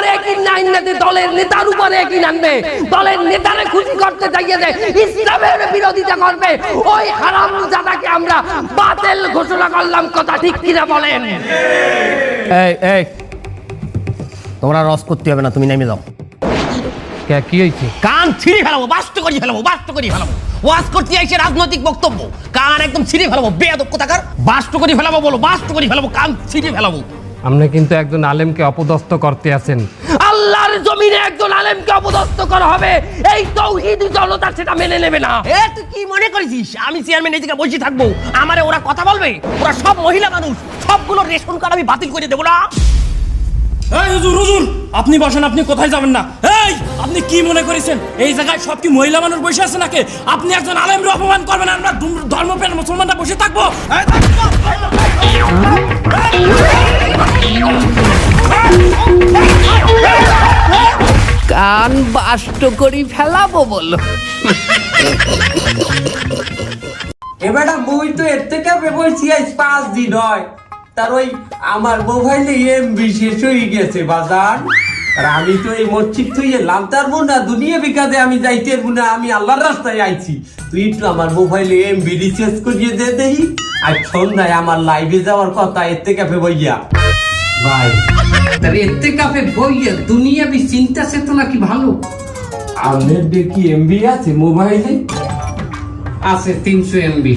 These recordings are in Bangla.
উপরে কি নাই নাতে দলের নেতার উপরে কি নামবে দলের নেতারে খুশি করতে চাইয়ে যে ইসলামের বিরোধিতা করবে। ওই হারাম জাদাকে আমরা বাতিল ঘোষণা করলাম কথা ঠিক কিনা বলেন? এই এই। তোমরা রস করতে হবে না তুমি নেমে যাও। কে কি হয়েছে? কান ছিঁড়ে ফেলাবো বাস্ত করি ফেলাবো বাস্ত করি ফেলাবো। ওয়াজ করতে আইসে রাজনৈতিক বক্তব্য। কান একদম ছিঁড়ে ফেলাবো বেয়াদব কোথাকার? বাস্ত করি ফেলাবো বলো বাস্ত করি ফেলাবো কান ছিঁড়ে ফেলাবো। আপনি কিন্তু একজন আলেমকে অপদস্থ করতে আছেন। আল্লাহর জমিনে একজন আলেমকে অপদস্থ করা হবে এই তৌহিদি জনতা সেটা মেনে নেবে না। এ তুই কি মনে করেছিস? আমি চেয়ারম্যান জায়গায় বসে থাকব আমারে ওরা কথা বলবে? ওরা সব মহিলা মানুষ সবগুলো রেশন কার্ড আমি বাতিল করে দেবো না? এই হুজুর হুজুর আপনি বসেন আপনি কোথায় যাবেন না? এই আপনি কি মনে করেছেন? এই জায়গায় সব কি মহিলা মানুষ বসে আছে নাকি? আপনি একজন আলেমরে অপমান করবেন আমরা ধর্ম- ধর্মপ্রাণ মুসলমানরা বসে থাকব। কান করি ফেলাবো বলো। এবারটা বই তো এর থেকে পাঁচ দিন হয়। তার ওই আমার মোবাইলে হয়ে গেছে বাজার। আর আমি তো এই মসজিদ তুই লামতার না, দুনিয়া আমি যাইতে না, আমি আল্লাহর রাস্তায় আইছি। তুই একটু আমার মোবাইলে রিচার্জ করিয়ে দেই। আর সন্ধ্যায় আমার লাইভে যাওয়ার কথা এর থেকে বইয়া ভাই, তাহলে এতে কাপে বইয়ে দুনিয়া বি চিন্তা চেতনা কি ভালো? দেখি এমবি আছে? মোবাইলে? আছে তিনশো এমবি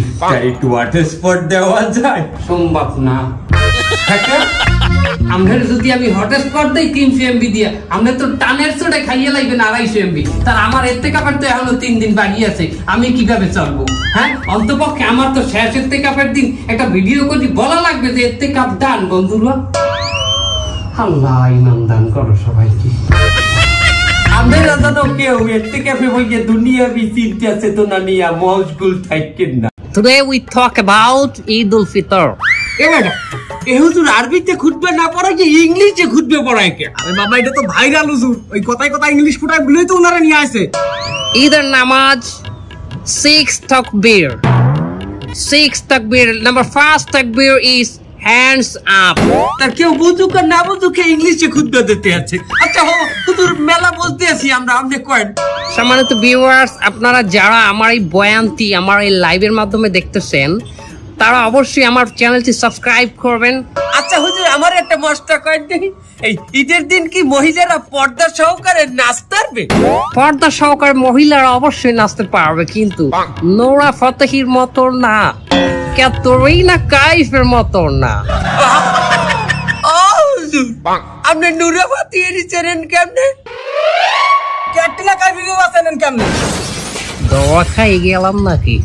একটু হটস্পট দেওয়া যায়। সম্ভব না। হ্যাঁ আমাদের যদি আমি হটস্পট দেই তিনশো এমবি দিয়ে আমরা তো টানের চোটে খাইয়ে লাগবেন আড়াইশো এমবি তার আমার এতে কাপের তো এখনও তিন দিন বাকি আছে আমি কীভাবে চলবো? হ্যাঁ? অন্তপক্ষে আমার তো শেষ এতে কাপের দিন একটা ভিডিও করে বলা লাগবে যে এতে কাপ দান বন্ধুরা। আল্লাহ ইমাম দান করো সবাইকে। আমরা যেন কেউ এর থেকে বইয়ে দুনিয়া বি চিন্তা চেতনা নিয়ে মশগুল থাকেন না Today we talk about Eid al-Fitr. এবার এ হুজুর আরবিতে খুঁজবে না পড়া কি ইংলিশে খুঁজবে পড়ায় কে আরে বাবা এটা তো ভাইরাল হুজুর ওই কথায় কথা ইংলিশ ফুটায় বলেই তো ওনারা নিয়ে আসে Either namaz, six takbir. Six takbir. Number first takbir is hands up. তার কেউ বুঝুক আর না বুঝুক এ ইংলিশে খুঁজবে দিতে আছে আচ্ছা হো হুজুর মেলা বুঝতে আছি আমরা আপনি কয়েন। সম্মানিত ভিউয়ার্স আপনারা যারা আমার এই আমার এই লাইভের মাধ্যমে দেখতেছেন তারা অবশ্যই আমার চ্যানেলটি সাবস্ক্রাইব করবেন। আচ্ছা হুজুর আমার একটা কয়েন দেখি। এই ঈদের দিন কি মহিলারা পর্দা সহকারে নাচতে পারবে? পর্দা সহকারে মহিলারা অবশ্যই নাচতে পারবে কিন্তু নোরা ফতেহির মতো না ক্যাতরিনা কাইফের মতো না। আপনি নুরাবাতি এনেছেন কেমনে? ক্যাটলা কাবিগো বাঁচানেন কেমনে? দোয়া খাই গেলাম নাকি?